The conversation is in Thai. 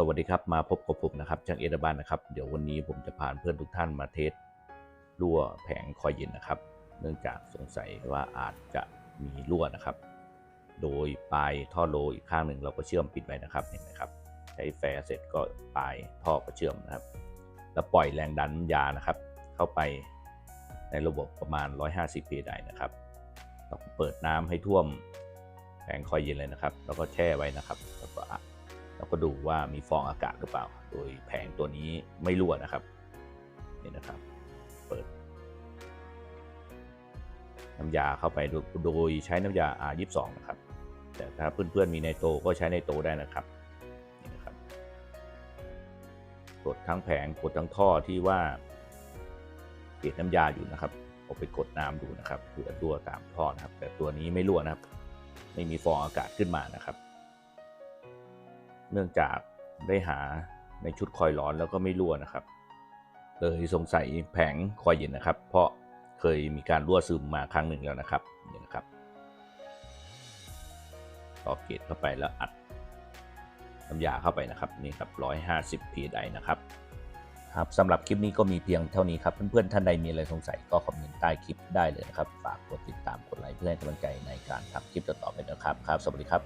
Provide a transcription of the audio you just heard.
สวัสดีครับ มาพบกับผมนะครับช่างเอราบ้านนะครับ เดี๋ยววันนี้ผมจะพาเพื่อนทุกท่านมาเทสรั่วแผงคอยเย็นนะครับ เนื่องจากสงสัยว่าอาจจะมีรั่วนะครับ โดยปลายท่อโลอีกข้างหนึ่งเราก็เชื่อมปิดไว้นะครับเห็นไหมครับใช้แฟร์เสร็จก็ปลายท่อก็เชื่อมนะครับ แล้วปล่อยแรงดันยานะครับ เข้าไปในระบบประมาณ 150ปีได้นะครับเราเปิดน้ำให้ท่วมแผงคอยเย็นเลยนะครับ แล้วก็แช่ไว้นะครับ แล้วก็ แล้วก็ดูว่ามีฟองอากาศหรือเปล่า โดยแผงตัวนี้ไม่รั่วนะครับนี่นะครับ เปิด น้ำยาเข้าไปโดยใช้น้ำยา R22 นะครับ แต่ถ้าเพื่อนๆมีในโตก็ใช้ในโตได้นะครับนี่นะครับกดทั้งแผงกดทั้งท่อที่ว่าเกล็ดน้ำยาอยู่นะครับเอาไปกดน้ำดูนะครับเผื่อรั่วตามท่อนะครับ แต่ตัวนี้ไม่รั่วนะครับ ไม่มีฟองอากาศขึ้นมานะครับ เนื่องจากได้หาในชุดคอยร้อนแล้วก็ไม่รั่วนะครับ เลยสงสัยแผงคอยเย็นนะครับ เพราะเคยมีการรั่วซึมมาครั้งหนึ่งแล้วนะครับนี่นะครับต่อเกตเข้าไปแล้วอัดน้ำยาเข้าไปนะครับนี่ครับ 150 psi นะครับครับสำหรับคลิปนี้ก็มีเพียงเท่านี้ครับ เพื่อนๆ ท่านใดมีอะไรสงสัยก็คอมเมนต์ใต้คลิปได้เลยนะครับ ฝากกดติดตามกดไลค์เพื่อให้กำลังใจในการทำคลิปต่อๆไปนะครับครับ สวัสดีครับ